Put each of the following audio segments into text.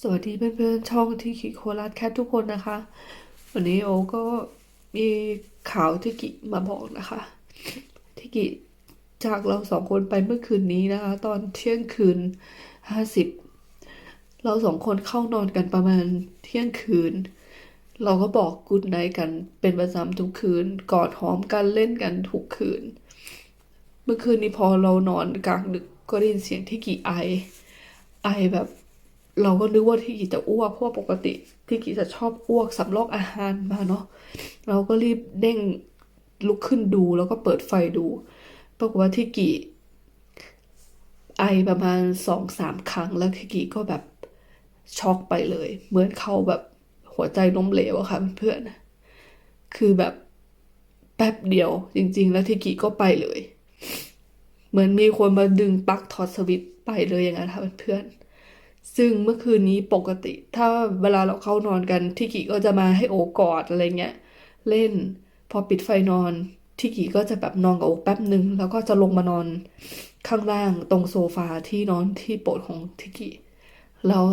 สวัสดีเพื่อนๆช่องที่คิโคราชแคททุกคนนะคะ วันนี้โอก็มีข่าวที่กิมาบอกนะคะที่กิจากเราสองคนไปเมื่อคืนนี้นะคะ ตอนเที่ยงคืนห้าสิบเราสองคนเข้านอนกันประมาณเที่ยงคืน เราก็บอกกูดไนท์กันเป็นประจำทุกคืนกอดหอมกันเล่นกันทุกคืน เมื่อคืนนี้พอเรานอนกลางดึกก็ได้ยินเสียงที่กี่ไอไอแบบ เราก็นึกว่าที่กีจะอ้วกเพราะว่าปกติที่กีจะชอบอ้วกสำลอกอาหารมาเนาะเราก็รีบเด้งลุกขึ้นดูแล้วก็เปิดไฟดูปรากฏว่าที่กีไอประมาณสองสามครั้งแล้วที่กีก็แบบช็อกไปเลย เหมือนเขาแบบหัวใจล้มเหลวอะค่ะเพื่อนคือแบบแป๊บเดียวจริง ๆ แล้วที่กีก็ไปเลย เหมือนมีคนมาดึงปลั๊กถอดสวิตไปเลยอย่างนั้นค่ะเพื่อนๆ ซึ่งเมื่อคืนนี้ปกติ ถ้าเวลาเราเข้านอนกันที่กีก็จะมาให้โอกอดอะไรเงี้ยเล่น พอปิดไฟนอนที่กีก็จะแบบนอนกับโอแป๊บหนึ่งแล้วก็จะลงมานอนข้างล่างตรงโซฟาที่นอนที่โปรดของทิกิแล้ว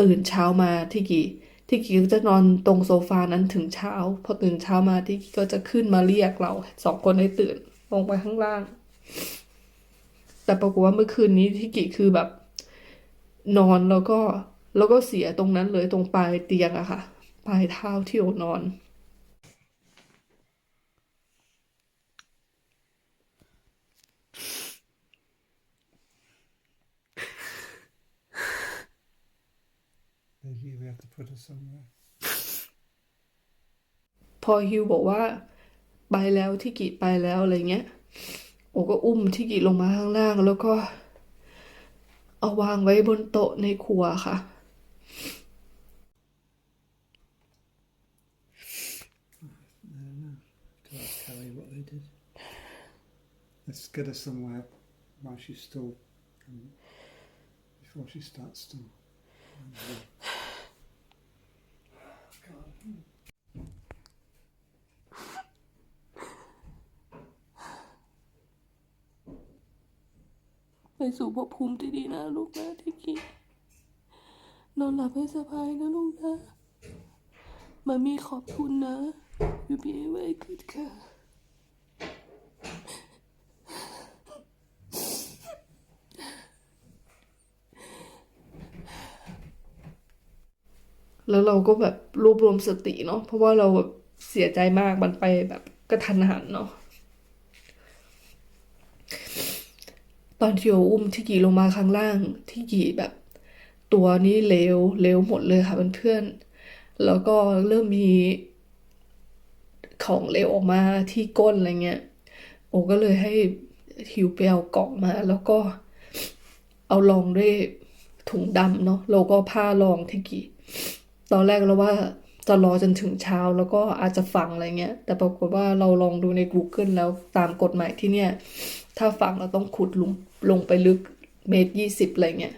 ตื่นเช้ามาทิกิทิกิก็จะนอนตรงโซฟานั้นถึงเช้า พอตื่นเช้ามาทิกิก็จะขึ้นมาเรียกเราสองคนให้ตื่นลงไปข้างล่าง แต่ปรากฏว่าเมื่อคืนนี้ทิกิคือแบบ นอนแล้วก็แล้วก็เสียตรงนั้นเลยตรงปลายเตียงอะค่ะ ปลายเท้าที่โอนอน Maybe we have to put her somewhere. พอฮิวบอกว่า ไปแล้วที่กีไปแล้วอะไรเงี้ย โอก็อุ้มที่กีลงมาข้างล่างแล้วก็ เอาวางไว้บนโต๊ะในครัวค่ะ Let's get her somewhere while she's still, um, before she starts to. God. ไป สู่ภพภูมิที่ดีนะลูกนะที่กีนอนหลับให้สบายนะลูกนะมามีขอบคุณนะ you be a very good girl แล้วเราก็แบบรวบรวมสติเนาะเพราะว่าเราแบบเสียใจมากมันไปแบบกระทันหันเนาะ ตอนที่โออุ้มที่กีลงมาข้างล่างที่กีแบบ ตัวนี้เลวเลวหมดเลยค่ะเพื่อนๆแล้วก็เริ่มมีของเลวออกมาที่ก้นอะไรเงี้ยโอก็เลยให้ฮิวไปเอากล่องมา แล้วก็เอารองด้วยถุงดำเนาะแล้วก็ผ้ารองที่กีตอนแรกเราว่าจะรอจนถึงเช้าแล้วก็อาจจะฝังอะไรเงี้ย แต่ปรากฏว่าเราลองดูใน Google แล้วตามกฎหมายที่เนี่ย ถ้าฝังเราต้องขุดลงลงไปลึกเมตรยี่สิบอะไรเงี้ย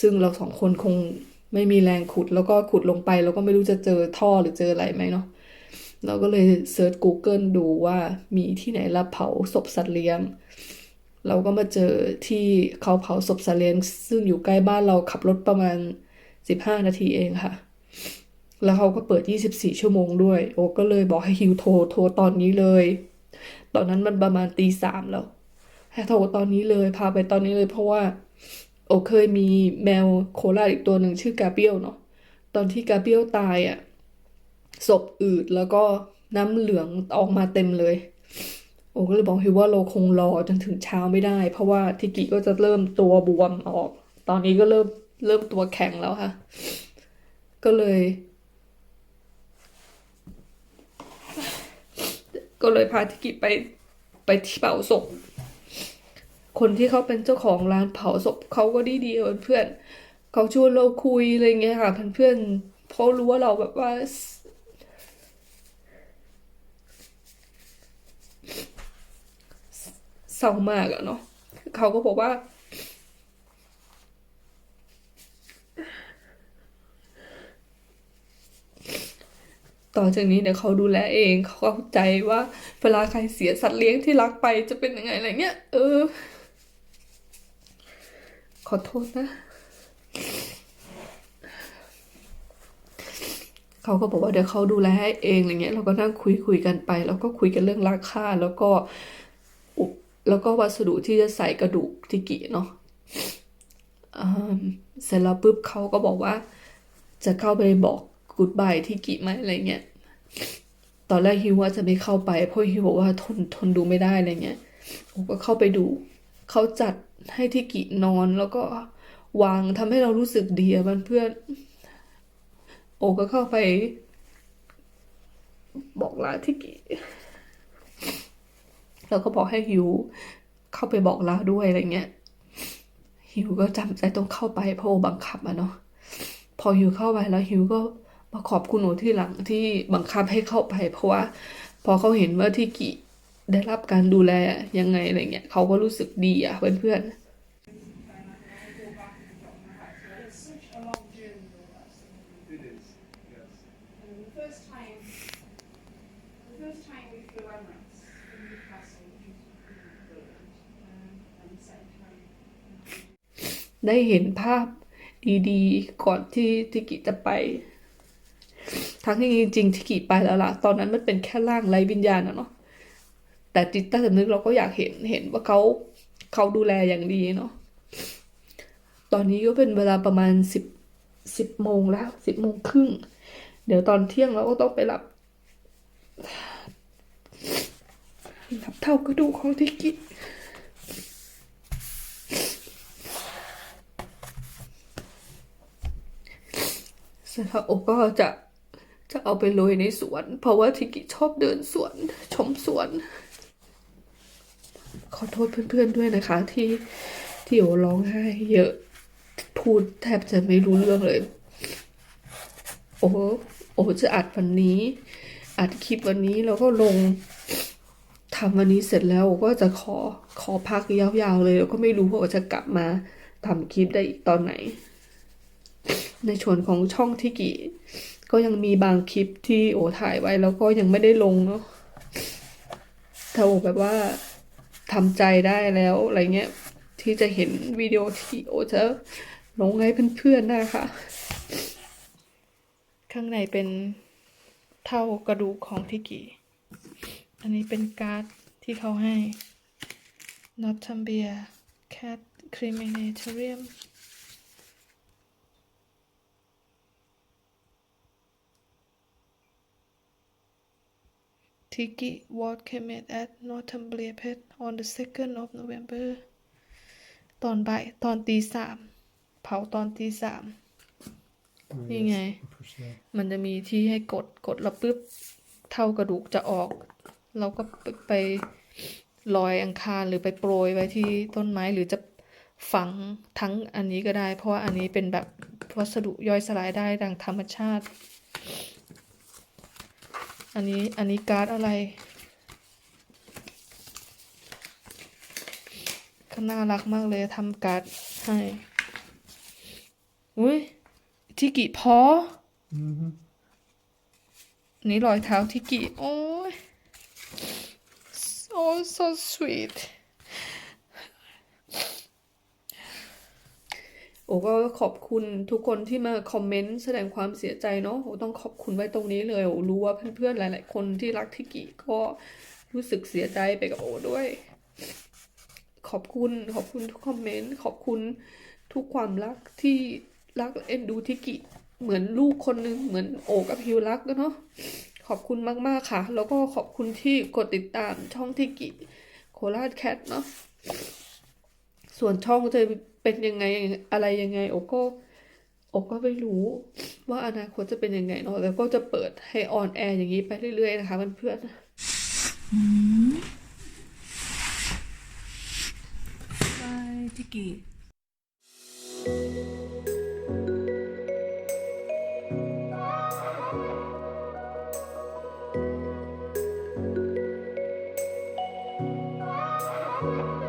ซึ่งเราสองคนคงไม่มีแรงขุด แล้วก็ขุดลงไป แล้วก็ไม่รู้จะเจอท่อหรือเจออะไรไหมเนาะ เราก็เลยเซิร์ช Google ดูว่ามีที่ไหนรับเผาศพสัตว์เลี้ยง เราก็มาเจอที่เขาเผาศพสัตว์เลี้ยง ซึ่งอยู่ใกล้บ้านเราขับรถประมาณ 15 นาทีเองค่ะ แล้วเขาก็เปิด 24 ชั่วโมงด้วย โอ้ก็เลยบอกให้ฮิวโทรโทรตอนนี้เลย ตอนนั้นมันประมาณตีสามแล้ว โทรตอนนี้เลยพาไปตอนนี้เลย เพราะว่า โอเคยมีแมวโคราชอีกตัวหนึ่งชื่อกาเปียวเนาะตอนที่กาเปียวตายอะ่ะศพอืดแล้วก็น้ำเหลืองออกมาเต็มเลย โอ้ก็เลยบอกฮิวว่าเราคงรอจนถึงเช้าไม่ได้ เพราะว่าทิกิก็จะเริ่มตัวบวมออก ตอนนี้ก็เริ่มเริ่มตัวแข็งแล้วค่ะ ก็เลย ก็เลยพาทิกิไปไปที่เผาศพ คนที่เขาเป็นเจ้าของร้านเผาศพเขาก็ดีดีเพื่อนเขาชวนเราคุยอะไรเงี้ยค่ะเพื่อนๆเพราะรู้ว่าเราแบบว่าเศร้ามากอะเนาะเขาก็บอกว่า ต่อจากนี้เดี๋ยวเขาดูแลเองเขาเข้าใจว่าเวลาใครเสียสัตว์เลี้ยงที่รักไปจะเป็นยังไงอะไรเงี้ยเออ ขอโทษนะ เขาก็บอกว่าเดี๋ยวเขาดูแลให้เองอะไรเงี้ย เราก็นั่งคุยคุยกันไป แล้วก็คุยกันเรื่องราคาแล้วก็แล้วก็วัสดุที่จะใส่กระดูกทิกิเนาะเสร็จแล้วปุ๊บเขาก็บอกว่า จะเข้าไปบอกกูดบายทิกิไหมอะไรเงี้ย ตอนแรกฮิวว่าจะไม่เข้าไปเพราะฮิวบอกว่าทนทนดูไม่ได้อะไรเงี้ยโอก็เข้าไปดู เขาจัด ให้ทิกินอนแล้วก็วางทำให้เรารู้สึกดีอะเพื่อน โอก็เข้าไป บอกลาทิกิแล้วก็บอกให้ฮิว เข้าไปบอกลาด้วยอะไรเงี้ยฮิวก็จำใจต้องเข้าไปเพราะโอบังคับอะเนาะพอฮิวเข้าไปแล้วฮิวก็มาขอบคุณโอที่หลังที่บังคับให้เข้าไป เพราะว่าพอเขาเห็นว่าทิกิ ได้รับการดูแลยังไงอะไรเงี้ยเขาก็รู้สึกดีอะเพื่อนๆได้เห็นภาพดีๆ ก่อนที่ทิกิจะไป ทั้งที่จริงๆทิกิไปแล้วล่ะ ตอนนั้นมันเป็นแค่ร่างไร้วิญญาณนะเนาะ แต่จิตใต้สำนึกเราก็อยากเห็นเห็นว่าเขาเขาดูแลอย่างดีเนาะตอนนี้ก็เป็นเวลาประมาณสิบสิบโมงแล้วสิบโมงครึ่งเดี๋ยวตอนเที่ยงเราก็ต้องไปรับรับเท่ากระดูกของทิกิเสร็จแล้วโอก็จะจะเอาไปโรยในสวน เพราะว่าทิกิชอบเดินสวน ชมสวน ขอโทษเพื่อนๆด้วยนะคะ ที่ที่โอร้องไห้เยอะพูดแทบจะไม่รู้เรื่องเลย โอ้โอจะอัดวันนี้ อัดคลิปวันนี้แล้วก็ลงทำวันนี้เสร็จแล้วโอก็จะขอขอพักยาวๆเลย แล้วก็ไม่รู้ว่าจะกลับมาทำคลิปได้อีกตอนไหน ในส่วนของช่องทิกิก็ยังมีบางคลิปที่โอถ่ายไว้แล้วก็ยังไม่ได้ลงเนาะถ้าโอแบบว่า ทำใจได้แล้วอะไรเงี้ยที่จะเห็นวิดีโอที่โอจะลงให้เพื่อนๆนะคะ ข้างในเป็นเท่ากระดูกของทิกิอันนี้เป็นการ์ดที่เขาให้ Not t a m b i a Cat Crematorium Tiki was cremated at Northumbria Pet on the 2nd of November ตอนบ่ายตอนตีสามเผาตอนตีสาม Oh, Như yes, ngày. push there. มันจะมีที่ให้กดกดแล้วปุ๊บ เท่ากระดูกจะออก เราก็ไปไปลอยอังคารหรือไปโปรยไว้ที่ต้นไม้หรือจะฝังทั้งอันนี้ก็ได้ เพราะว่าอันนี้เป็นแบบวัสดุย่อยสลายได้ดังธรรมชาติ อันนี้อันนี้การ์ดอะไร ก็น่ารักมากเลยทำการ์ดให้ อุ้ยที่กี่พอ Mm-hmm. นี่รอยเท้าที่กี่โอ้ย so so sweet โอ้ก็ขอบคุณทุกคนที่มาคอมเมนต์แสดงความเสียใจเนาะโอ้ต้องขอบคุณไว้ตรงนี้เลยโอ้รู้ว่าเพื่อนๆหลาย ๆ คนที่รักทิกิก็รู้สึกเสียใจไปกับโอ้ด้วย ขอบคุณขอบคุณทุกคอมเมนต์ขอบคุณทุกความรักที่รักเอ็นดูทิกิเหมือนลูกคนหนึ่งเหมือนโอกับฮิวรักเนาะขอบคุณมาก ๆ ค่ะ แล้วก็ขอบคุณที่กดติดตามช่องทิกิโคราชแคทเนาะส่วนช่องจะ เป็นยังไงอะไรยังไง โอก็โอก็ไม่รู้ว่าอนาคตจะเป็นยังไงเนาะแล้วก็จะเปิดให้ออนแอร์อย่างนี้ไปเรื่อยๆนะคะเพื่อนๆบายทิกิう。